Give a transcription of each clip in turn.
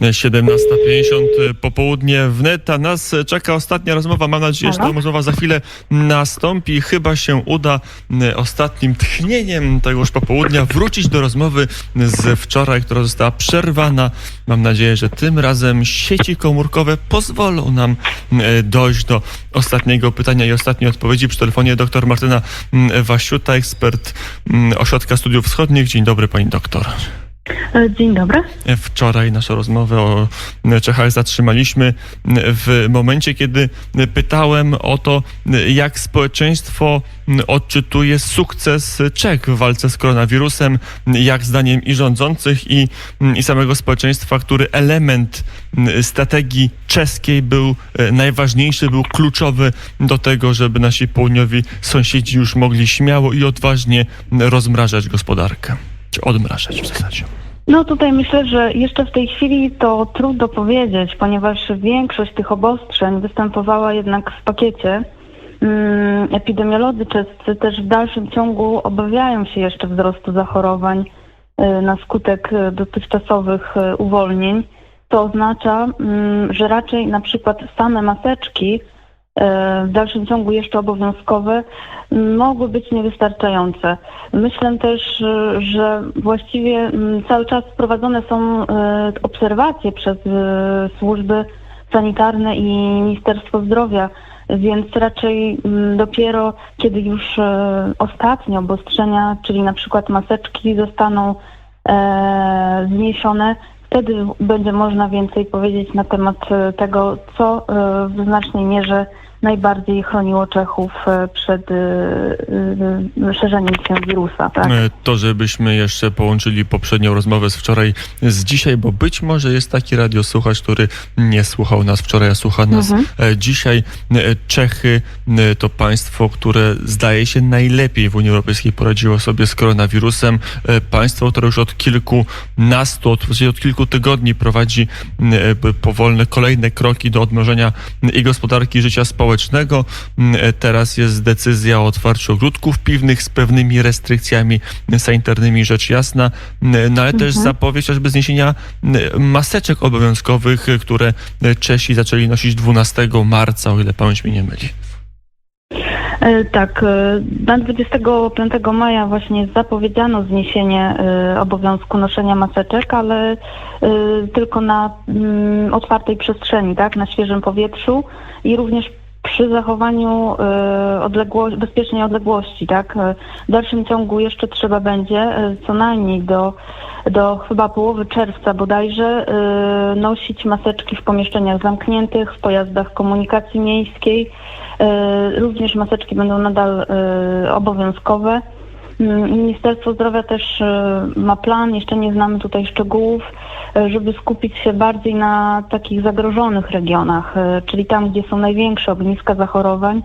17.50 popołudnie wnet, a nas czeka ostatnia rozmowa. Mam nadzieję, że ta rozmowa za chwilę nastąpi. Chyba się uda m, ostatnim tchnieniem tegoż popołudnia wrócić do rozmowy z wczoraj, która została przerwana. Mam nadzieję, że tym razem sieci komórkowe pozwolą nam m, dojść do ostatniego pytania i ostatniej odpowiedzi. Przy telefonie dr Martyna Wasiuta, ekspert Ośrodka Studiów Wschodnich. Dzień dobry, pani doktor. E, Dzień dobry. Wczoraj naszą rozmowę o Czechach zatrzymaliśmy w momencie, kiedy pytałem o to, jak społeczeństwo odczytuje sukces Czech w walce z koronawirusem, jak zdaniem i rządzących, i, i samego społeczeństwa, który element strategii czeskiej był najważniejszy, był kluczowy do tego, żeby nasi południowi sąsiedzi już mogli śmiało i odważnie rozmrażać gospodarkę. Czy odmrażać w zasadzie. No tutaj myślę, że jeszcze w tej chwili to trudno powiedzieć, ponieważ większość tych obostrzeń występowała jednak w pakiecie. Mm, Epidemiolodzy czescy też w dalszym ciągu obawiają się jeszcze wzrostu zachorowań y, na skutek y, dotychczasowych y, uwolnień. To oznacza, mm, że raczej na przykład same maseczki w dalszym ciągu jeszcze obowiązkowe mogły być niewystarczające. Myślę też, że właściwie mm, cały czas prowadzone są y, obserwacje przez y, służby sanitarne i Ministerstwo Zdrowia, więc raczej mm, dopiero kiedy już e, ostatnie obostrzenia, czyli na przykład maseczki zostaną e, zniesione, wtedy będzie można więcej powiedzieć na temat e, tego, co e, w znacznej mierze najbardziej chroniło Czechów e, przed e, e, szerzeniem się wirusa. Tak? To, żebyśmy jeszcze połączyli poprzednią rozmowę z wczoraj z dzisiaj, bo być może jest taki radiosłuchacz, który nie słuchał nas wczoraj, a słucha nas Mhm. dzisiaj. Czechy to państwo, które zdaje się najlepiej w Unii Europejskiej poradziło sobie z koronawirusem. Państwo, które już od kilkunastu, od, od kilku tygodni prowadzi powolne kolejne kroki do odmrożenia i gospodarki i życia społecznego. M, e, Teraz jest decyzja o otwarciu ogródków piwnych z pewnymi restrykcjami sanitarnymi, rzecz jasna, M, no ale też zapowiedź chociażby zniesienia m, maseczek obowiązkowych, e, które e, Czesi zaczęli nosić 12 marca, o ile pamięć mnie nie myli. E, Tak, e, na 25 maja właśnie zapowiedziano zniesienie e, obowiązku noszenia maseczek, ale e, tylko na mm, otwartej przestrzeni, tak, na świeżym powietrzu i również przy zachowaniu e, odległo- bezpiecznej odległości, tak. E, W dalszym ciągu jeszcze trzeba będzie e, co najmniej do, do chyba połowy czerwca bodajże nosić maseczki w pomieszczeniach zamkniętych, w pojazdach komunikacji miejskiej. Również maseczki będą nadal obowiązkowe. Ministerstwo Zdrowia też e, ma plan, jeszcze nie znamy tutaj szczegółów, e, żeby skupić się bardziej na takich zagrożonych regionach, e, czyli tam, gdzie są największe ogniska zachorowań.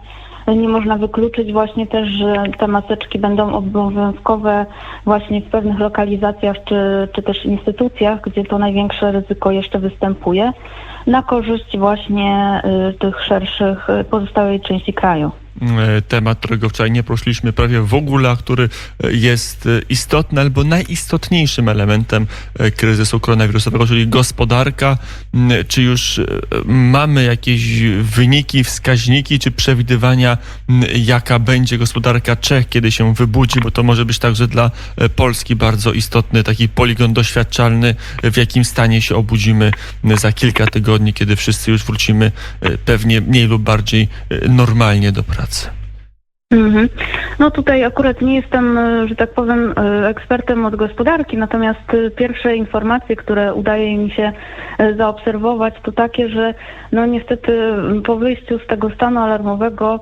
Nie można wykluczyć właśnie też, że te maseczki będą obowiązkowe właśnie w pewnych lokalizacjach czy, czy też instytucjach, gdzie to największe ryzyko jeszcze występuje, na korzyść właśnie tych szerszych pozostałej części kraju. E, temat, którego wczoraj nie poruszyliśmy prawie w ogóle, a który e, jest e, istotny albo najistotniejszym elementem kryzysu koronawirusowego, czyli gospodarka. M, Czy już mamy jakieś wyniki, wskaźniki, czy przewidywania, m, jaka będzie gospodarka Czech, kiedy się wybudzi, bo to może być także dla Polski bardzo istotny taki poligon doświadczalny, w jakim stanie się obudzimy m, za kilka tygodni, kiedy wszyscy już wrócimy pewnie mniej lub bardziej normalnie do pracy. Mhm. No tutaj akurat nie jestem, y, że tak powiem, y, ekspertem od gospodarki, natomiast y, pierwsze informacje, które udaje mi się zaobserwować, to takie, że no niestety po wyjściu z tego stanu alarmowego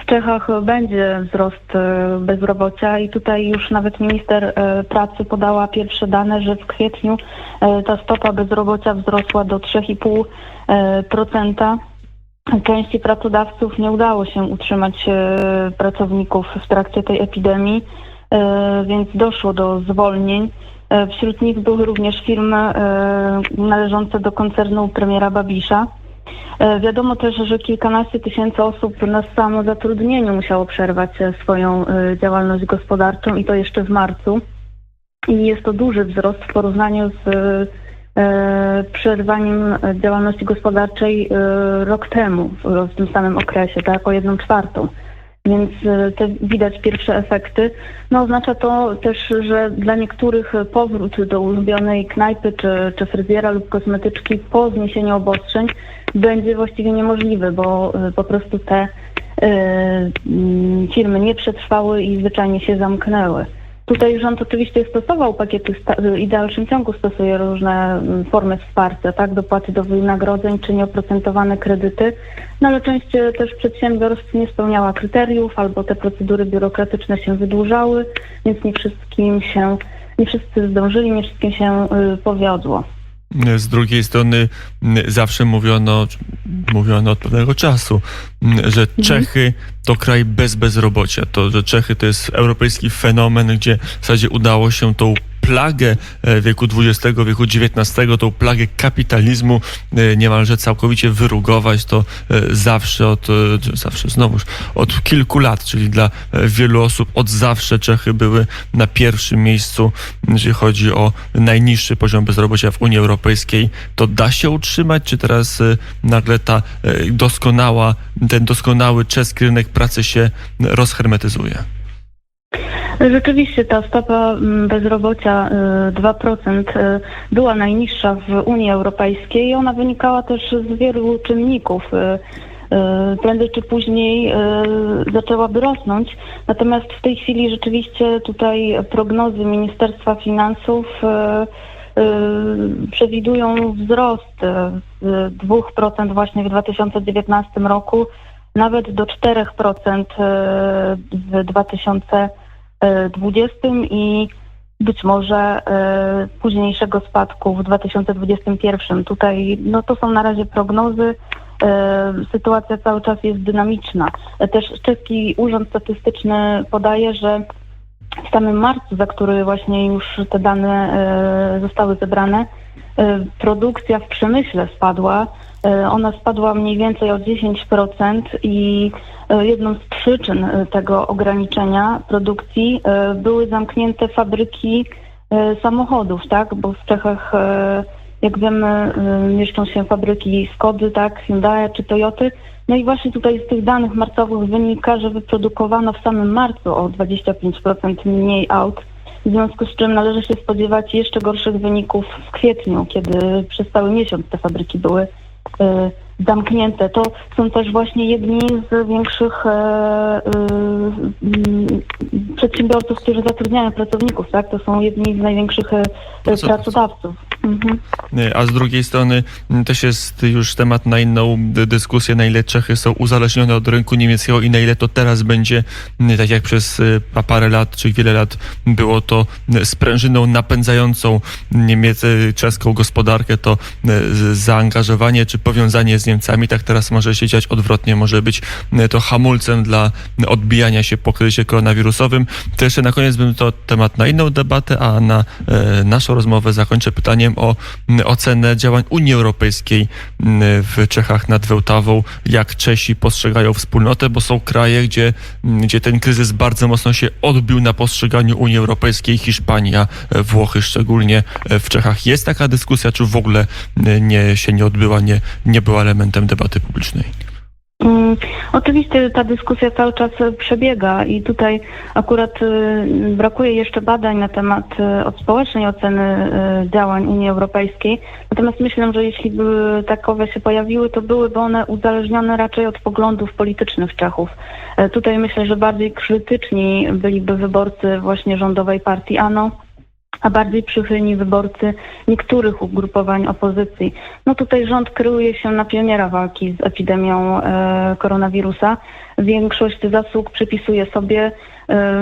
w Czechach będzie wzrost bezrobocia i tutaj już nawet minister pracy podała pierwsze dane, że w kwietniu ta stopa bezrobocia wzrosła do 3,5%. Części pracodawców nie udało się utrzymać e, pracowników w trakcie tej epidemii, e, więc doszło do zwolnień. E, Wśród nich były również firmy należące do koncernu premiera Babisza. Wiadomo też, że kilkanaście tysięcy osób na samozatrudnieniu musiało przerwać swoją działalność gospodarczą i to jeszcze w marcu. I jest to duży wzrost w porównaniu z przerwaniem działalności gospodarczej e, rok temu, w, tym samym okresie, tak, o jedną czwartą. Więc e, te widać pierwsze efekty. No oznacza to też, że dla niektórych powrót do ulubionej knajpy czy, czy fryzjera lub kosmetyczki po zniesieniu obostrzeń będzie właściwie niemożliwy, bo e, po prostu te e, mm, firmy nie przetrwały i zwyczajnie się zamknęły. Tutaj rząd oczywiście stosował pakiety i w dalszym ciągu stosuje różne mm, formy wsparcia, tak, dopłaty do wynagrodzeń czy nieoprocentowane kredyty, no ale część e, też przedsiębiorstw nie spełniała kryteriów albo te procedury biurokratyczne się wydłużały, więc nie wszystkim się, nie wszyscy zdążyli, nie wszystkim się y, powiodło. Z drugiej strony m, zawsze mówiono, mówiono od pewnego czasu, m, że Czechy to kraj bez bezrobocia. To, że Czechy to jest europejski fenomen, gdzie w zasadzie udało się tą plagę e, wieku XX, wieku XIX, tą plagę kapitalizmu e, niemalże całkowicie wyrugować, to e, zawsze od, zawsze znowuż, od kilku lat, czyli dla wielu osób od zawsze Czechy były na pierwszym miejscu, jeżeli chodzi o najniższy poziom bezrobocia w Unii Europejskiej. To da się utrzymać, czy teraz nagle ta doskonała, ten doskonały czeski rynek pracy się rozhermetyzuje? Rzeczywiście ta stopa mm, bezrobocia y, 2% y, była najniższa w Unii Europejskiej i ona wynikała też z wielu czynników. Y, y, Prędzej czy później y, zaczęłaby rosnąć. Natomiast w tej chwili rzeczywiście tutaj prognozy Ministerstwa Finansów y, y, przewidują wzrost y, z 2% właśnie w 2019 roku nawet do 4% y, w 2020 20 i być może e, późniejszego spadku w 2021. Tutaj no to są na razie prognozy. E, sytuacja cały czas jest dynamiczna. E, Też czeski Urząd Statystyczny podaje, że w samym marcu, za który właśnie już te dane e, zostały zebrane, e, produkcja w przemyśle spadła. E, Ona spadła mniej więcej o 10% i e, jedną z przyczyn tego ograniczenia produkcji były zamknięte fabryki samochodów, tak? Bo w Czechach, jak wiemy, mieszczą się fabryki Skody, tak, Hyundai czy Toyoty. No i właśnie tutaj z tych danych marcowych wynika, że wyprodukowano w samym marcu o 25% mniej aut, w związku z czym należy się spodziewać jeszcze gorszych wyników w kwietniu, kiedy przez cały miesiąc te fabryki były e, zamknięte. To są też właśnie jedni z większych e, e, mm, przedsiębiorców, którzy zatrudniają pracowników, tak? To są jedni z największych e, Pracodawców. Mhm. A z drugiej strony m, też jest już temat na inną dy- dyskusję, na ile Czechy są uzależnione od rynku niemieckiego i na ile to teraz będzie, m, tak jak przez pa- parę lat czy wiele lat było to m, sprężyną napędzającą niemiecką, czeską gospodarkę, to zaangażowanie czy powiązanie z Niemcami, tak teraz może się dziać odwrotnie, może być m, to hamulcem dla odbijania się po kryzysie koronawirusowym. To jeszcze na koniec bym to temat na inną debatę, a na e, naszą rozmowę zakończę pytaniem o ocenę działań Unii Europejskiej w Czechach nad Wełtawą, jak Czesi postrzegają wspólnotę, bo są kraje, gdzie, gdzie ten kryzys bardzo mocno się odbił na postrzeganiu Unii Europejskiej, Hiszpania, e, Włochy szczególnie. E, W Czechach jest taka dyskusja, czy w ogóle nie, się nie odbyła, nie, nie była elementem debaty publicznej? Mm, Oczywiście ta dyskusja cały czas e, przebiega i tutaj akurat e, brakuje jeszcze badań na temat e, od społecznej oceny działań Unii Europejskiej. Natomiast myślę, że jeśli by takowe się pojawiły, to byłyby one uzależnione raczej od poglądów politycznych Czechów. Tutaj myślę, że bardziej krytyczni byliby wyborcy właśnie rządowej partii ANO a bardziej przychylni wyborcy niektórych ugrupowań opozycji. No tutaj rząd kryje się na pioniera walki z epidemią e, koronawirusa. Większość zasług przypisuje sobie,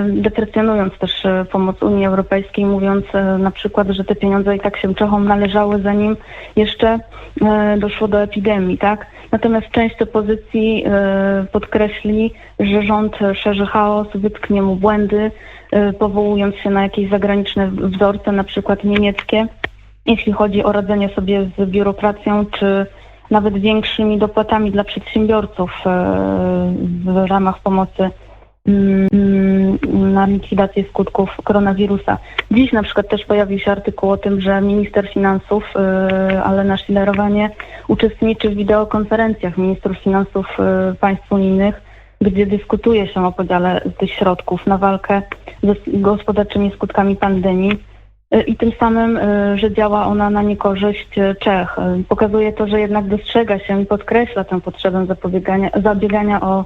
deprecjonując też e, pomoc Unii Europejskiej, mówiąc e, na przykład, że te pieniądze i tak się Czechom należały, zanim jeszcze e, doszło do epidemii, tak? Natomiast część opozycji e, podkreśli, że rząd szerzy chaos, wytknie mu błędy, e, powołując się na jakieś zagraniczne wzorce, na przykład niemieckie, jeśli chodzi o radzenie sobie z biurokracją, czy nawet większymi dopłatami dla przedsiębiorców e, w ramach pomocy mm, na likwidację skutków koronawirusa. Dziś na przykład też pojawił się artykuł o tym, że minister finansów y, Alena Schillerowa nie uczestniczy w wideokonferencjach ministrów finansów y, państw unijnych, gdzie dyskutuje się o podziale tych środków na walkę ze gospodarczymi skutkami pandemii. Y, I tym samym, że działa ona na niekorzyść Czech. Pokazuje to, że jednak dostrzega się i podkreśla tę potrzebę zapobiegania, zabiegania o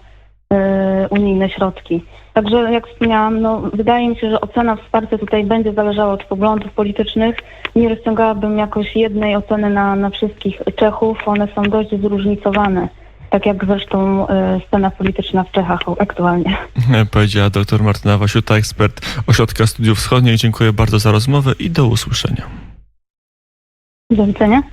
unijne środki. Także jak wspomniałam, no, wydaje mi się, że ocena wsparcia tutaj będzie zależała od poglądów politycznych. Nie rozciągałabym jakoś jednej oceny na, na wszystkich Czechów. One są dość zróżnicowane. Tak jak zresztą y, scena polityczna w Czechach aktualnie. E, Powiedziała dr Martyna Wasiuta, ekspert Ośrodka Studiów Wschodnich. Dziękuję bardzo za rozmowę i do usłyszenia. Do widzenia.